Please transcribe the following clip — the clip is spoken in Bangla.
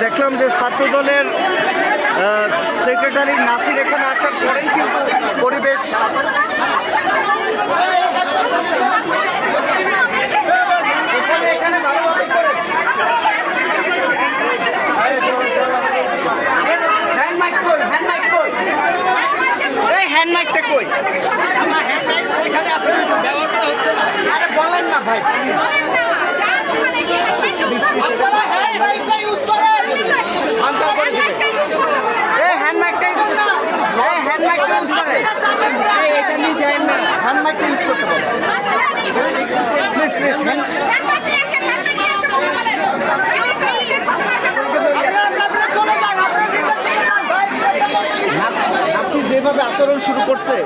ছাত্রদলের সেক্রেটারি নাসির এখানে আসার পরেই কিন্তু পরিবেশ এখানে এখানে ভালোভাবে করেন। হ্যান্ড মাইক কই এই হ্যান্ড আরে বলেন না ভাই যেভাবে আচরণ শুরু করছে?